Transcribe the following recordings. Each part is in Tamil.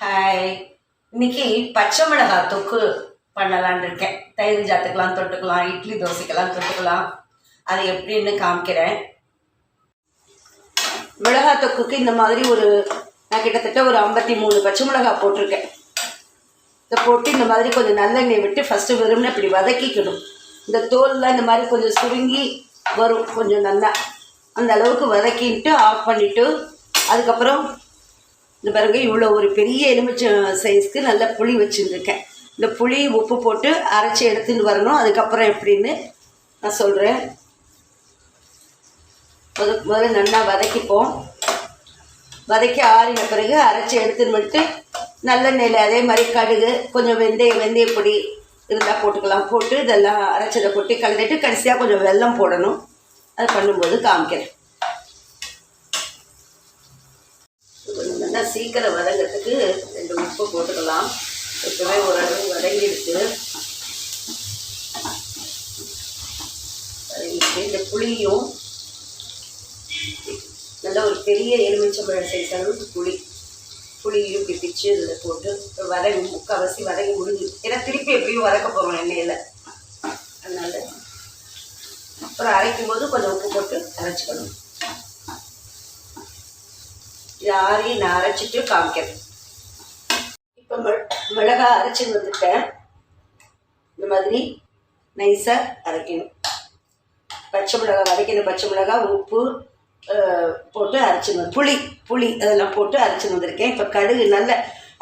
ஹாய் இன்னைக்கு பச்சை மிளகாய் தொக்கு பண்ணலான்னு இருக்கேன். தயிர் ஜாத்துக்கெலாம் தொட்டுக்கலாம் இட்லி தோசைக்கெல்லாம் தொட்டுக்கலாம். அது எப்படின்னு காமிக்கிறேன். மிளகாய் தொக்குக்கு இந்த மாதிரி ஒரு நான் கிட்டத்தட்ட ஒரு ஐம்பத்தி மூணு பச்சை மிளகாய் போட்டிருக்கேன். இதை போட்டு இந்த மாதிரி கொஞ்சம் நல்லெண்ணெய் விட்டு ஃபஸ்ட்டு வெறும்னு இப்படி வதக்கிக்கணும். இந்த தோல்லாம் இந்த மாதிரி கொஞ்சம் சுருங்கி வரும் கொஞ்சம் நல்லா. அந்த அளவுக்கு வதக்கிட்டு ஆஃப் பண்ணிவிட்டு அதுக்கப்புறம் இந்த பாருங்க இவ்வளோ ஒரு பெரிய எலுமிச்சம் சைஸ்க்கு நல்ல புளி வச்சுருந்துருக்கேன். இந்த புளி உப்பு போட்டு அரைச்சி எடுத்துன்னு வரணும். அதுக்கப்புறம் எப்படின்னு நான் சொல்கிறேன் முத முதல்ல நல்லா வதக்கிப்போம். வதக்கி ஆறின பிறகு அரைச்சி எடுத்துன்னு வந்துட்டு நல்லெண்ணெயில் அதே மாதிரி கடுகு கொஞ்சம் வெந்தயம் வெந்தயப்பொடி இருந்தால் போட்டுக்கலாம். போட்டு இதெல்லாம் அரைச்சதை கொட்டி கலந்துட்டு கடைசியாக கொஞ்சம் வெல்லம் போடணும். அது பண்ணும்போது காமிக்கிறேன். இன்னும் சீக்கிரம் வதங்கிறதுக்கு ரெண்டு உப்பு போட்டுக்கலாம். இப்போவே ஓரளவு வதங்கிடுச்சு. வதங்கிட்டு இந்த புளியும் நல்ல ஒரு பெரிய எலுமிச்சம்பழம் சைஸ் அளவுக்கு புளி. புளியும் இப்படி பிச்சு இதில் போட்டு வதங்கி முக்கால்வாசி வதங்கி முடிஞ்சு. ஏன்னா திருப்பி எப்படியும் வதக்க போகிறோம் எண்ணெயில். அதனால் அப்புறம் அரைக்கும் போது கொஞ்சம் உப்பு போட்டு அரைச்சிக்கணும். இது நான் அரைச்சிட்டு காமிக்கிறேன். இப்போ மிள மிளகா அரைச்சி வந்துட்டேன். இந்த மாதிரி நைஸாக அரைக்கணும். பச்சை மிளகா வதக்கின பச்சை மிளகா உப்பு போட்டு அரைச்சின்னு புளி புளி அதெல்லாம் போட்டு அரைச்சின்னு வந்திருக்கேன். இப்போ கடுகு நல்ல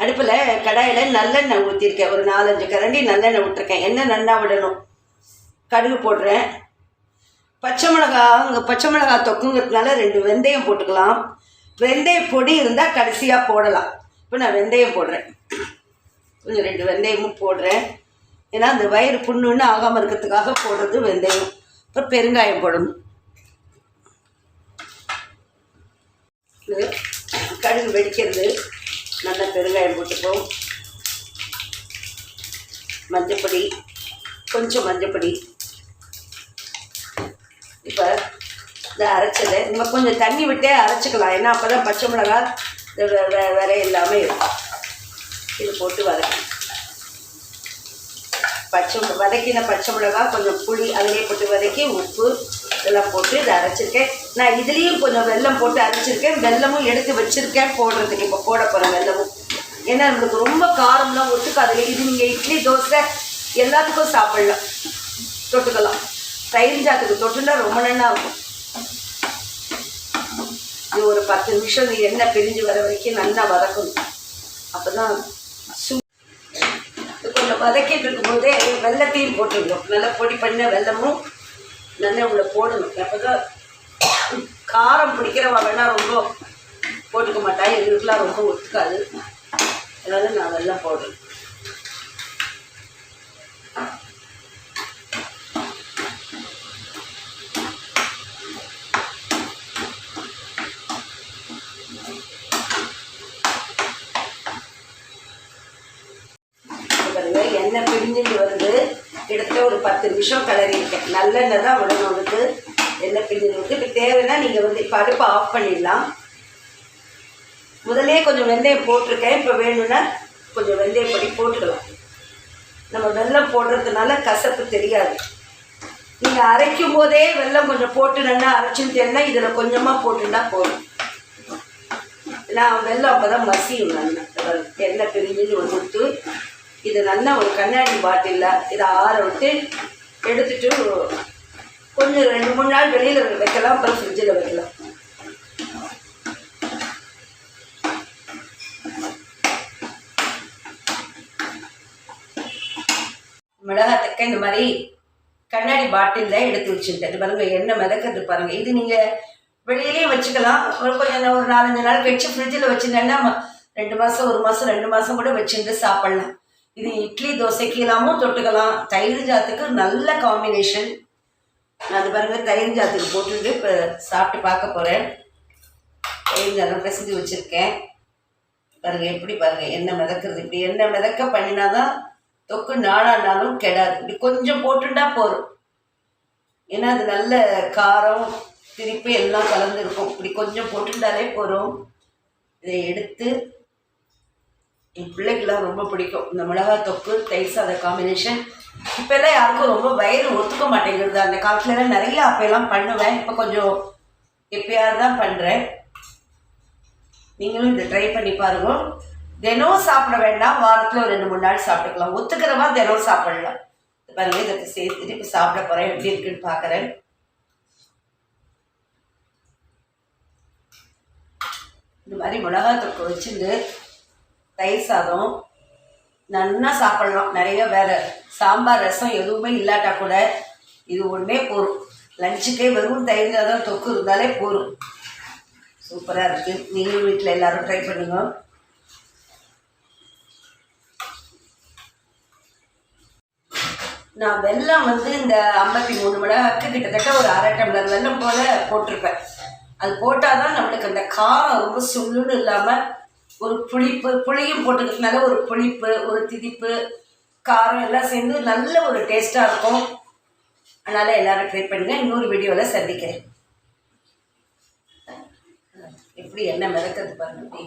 அடுப்பில் கடாயில் நல்லெண்ணெய் ஊற்றிருக்கேன் ஒரு நாலஞ்சு கரண்டி நல்லெண்ணெய் விட்டுருக்கேன் எண்ணெய் நல்லா விடணும்? கடுகு போடுறேன். பச்சை மிளகா அங்கே பச்சை மிளகா தொக்குங்கிறதுனால ரெண்டு வெந்தயம் போட்டுக்கலாம். வெந்தய பொடி இருந்தால் கடைசியாக போடலாம். இப்போ நான் வெந்தயம் போடுறேன். கொஞ்சம் ரெண்டு வெந்தயமும் போடுறேன். ஏன்னா அந்த வயிறு புண்ணுன்னு ஆகாமல் இருக்கிறதுக்காக போடுறது வெந்தயம். அப்புறம் பெருங்காயம் போடணும். கடுகு வெடிக்கிறது. நல்லா பெருங்காயம் போட்டுப்போம். மஞ்சப்பொடி கொஞ்சம் மஞ்சப்பொடி. இப்போ இந்த அரைச்சது. நம்ம கொஞ்சம் தண்ணி விட்டே அரைச்சிக்கலாம். ஏன்னா அப்போ தான் பச்சை மிளகா வே வேற இல்லாமல் இருக்கும். இது போட்டு வதக்கணும். பச்சை வதக்கின பச்சை மிளகா கொஞ்சம் புளி அதிலே போட்டு வதக்கி உப்பு இதெல்லாம் போட்டு இதை அரைச்சிருக்கேன். நான் இதுலேயும் கொஞ்சம் வெல்லம் போட்டு அரைச்சிருக்கேன். வெல்லமும் எடுத்து வச்சுருக்கேன் போடுறதுக்கு. இப்போ போட போகிறேன் வெல்லமும். ஏன்னா நம்மளுக்கு ரொம்ப காரம்லாம் ஒத்துக்காது இது நீங்கள் இட்லி தோசை எல்லாத்துக்கும் சாப்பிடலாம். தொட்டுக்கலாம். தயிர் ஜாத்துக்கு தொட்டுனா ரொம்ப நல்லா இருக்கும். இது ஒரு பத்து நிமிஷம் எண்ணெய் பிரிஞ்சு வர வரைக்கும் நல்லா வதக்கணும். அப்போ தான் சூ கொஞ்சம் வதக்கிட்டு இருக்கும்போதே வெள்ளத்தையும் போட்டுருந்தோம் நல்லா பொடி பண்ண வெல்லமும் நல்லா உள்ள போடணும். அப்போ தான் காரம் பிடிக்கிறவ வேணா ரொம்ப போட்டுக்க மாட்டா. எங்களுக்குலாம் ரொம்ப ஒத்துக்காது. அதனால நான் வெள்ளம் போடுறேன் பாருங்க எண்ணெய் பிரிஞ்சுட்டு வருது கிட்டத்தட்ட ஒரு பத்து நிமிஷம் கிளறி இருக்கேன் நல்லெண்ணெய் தான் விடணும் அதுக்கு. எண்ணெய் பிரிஞ்சு வந்து. இப்போ தேவைன்னா நீங்கள் வந்து இப்போ அடுப்பை ஆஃப் பண்ணிடலாம். முதலே கொஞ்சம் வெந்தயம் போட்டிருக்கேன். இப்போ வேணும்னா கொஞ்சம் வெந்தயம் படி போட்டுக்கலாம். நம்ம வெள்ளம் போடுறதுனால கசப்பு தெரியாது. நீங்கள் அரைக்கும் போதே வெள்ளம் கொஞ்சம் போட்டுனா நல்லா அரைச்சுட்டேன்னா இதில் கொஞ்சமாக போட்டுன்னா போதும். நான் வெள்ளம் அப்போ தான் மசியும் நல்லா. எண்ணெய் பிரிஞ்சு வந்துட்டு இது நல்லா ஒரு கண்ணாடி பாட்டிலில் இதை ஆற விட்டு எடுத்துட்டு கொஞ்சம் ரெண்டு மூணு நாள் வெளியில் வைக்கலாம் அப்புறம் ஃப்ரிட்ஜில் வைக்கலாம். மிளகாய் தக்க இந்த மாதிரி கண்ணாடி பாட்டிலில் எடுத்து வச்சுருக்கேன் இது பாருங்க எண்ணெய் மிதக்கிறது பாருங்க. இது நீங்கள் வெளியிலேயே வச்சுக்கலாம். ஒரு கொஞ்சம் ஒரு நாலஞ்சு நாள் கழிச்சு ஃப்ரிட்ஜில் வச்சுருந்தேன்னா ரெண்டு மாதம் ஒரு மாதம் ரெண்டு மாதம் கூட வச்சுட்டு சாப்பிட்லாம். இது இட்லி தோசைக்கெல்லாமும் தொட்டுக்கலாம். தயிர் ஜாத்துக்கு நல்ல காம்பினேஷன் நான் அது பாருங்கள் தயிர் ஜாத்துக்கு போட்டுட்டு இப்போ சாப்பிட்டு பார்க்க போகிறேன் தயிர் ஜாதம் பிசைஞ்சு வச்சுருக்கேன். பாருங்கள் எப்படி பாருங்கள் எண்ணெய் மிதக்கிறது? இப்படி எண்ணெய் மிதக்க பண்ணினா தான் தொக்கு நாளானாலும் கெடாது. இப்படி கொஞ்சம் போட்டுட்டா போதும். ஏன்னா அது நல்ல காரம் திருப்பி எல்லாம் கலந்துருக்கும் இப்படி கொஞ்சம் போட்டுட்டாலே போதும். இதை எடுத்து என் பிள்ளைக்கெல்லாம் ரொம்ப பிடிக்கும். இந்த மிளகாய் தொக்கு தயிர் சாத காம்பினேஷன் இப்போல்லாம் யாருக்கும் ரொம்ப வயிறு ஒத்துக்க மாட்டேங்கிறது. அந்த காலத்துலலாம் நிறைய அப்போல்லாம் பண்ணுவேன். இப்போ கொஞ்சம் எப்பயாவது தான் பண்ணுறேன் நீங்களும் இதை ட்ரை பண்ணி பாருங்கள் தினம் சாப்பிட வேண்டாம். வாரத்தில் ஒரு ரெண்டு மூணு நாள் சாப்பிட்டுக்கலாம். ஒத்துக்கிறவா தினம் சாப்பிடலாம். பாருங்க இதை சேர்த்துட்டு இப்போ சாப்பிட போகிறேன் எப்படி இருக்குன்னு பார்க்குறேன் இந்த மாதிரி மிளகாய் தொக்கு வச்சுட்டு தயிர் சாதம். நல்லா சாப்பிடலாம். நிறைய வேற சாம்பார் ரசம் எதுவுமே இல்லாட்டா கூட இது ஒன்றே போதும். லஞ்சுக்கே வெறும் தயிர் சாதம் தொக்கு இருந்தாலே போதும். சூப்பராக இருக்குது நீங்களும் வீட்டில் எல்லாரும் ட்ரை பண்ணுங்க. நான் வெல்லம் வந்து இந்த ஐம்பத்தி மூணு மிளகாக்கு கிட்டத்தட்ட ஒரு அரை டம்ளர் வெல்லம் போல் போட்டிருப்பேன். அது போட்டால் தான் நம்மளுக்கு அந்த காரம் ரொம்ப சுள்ளுன்னு இல்லாமல் ஒரு புளிப்பு புளியும் போட்டுக்கிறதுனால ஒரு புளிப்பு ஒரு திதிப்பு காரம் எல்லாம் சேர்ந்து நல்ல ஒரு டேஸ்ட்டாக இருக்கும். அதனால் எல்லோரும் ட்ரை பண்ணுங்கள் இன்னொரு வீடியோவில் சந்திக்கிறேன். எப்படி என்ன மிதக்கிறது பாருங்க.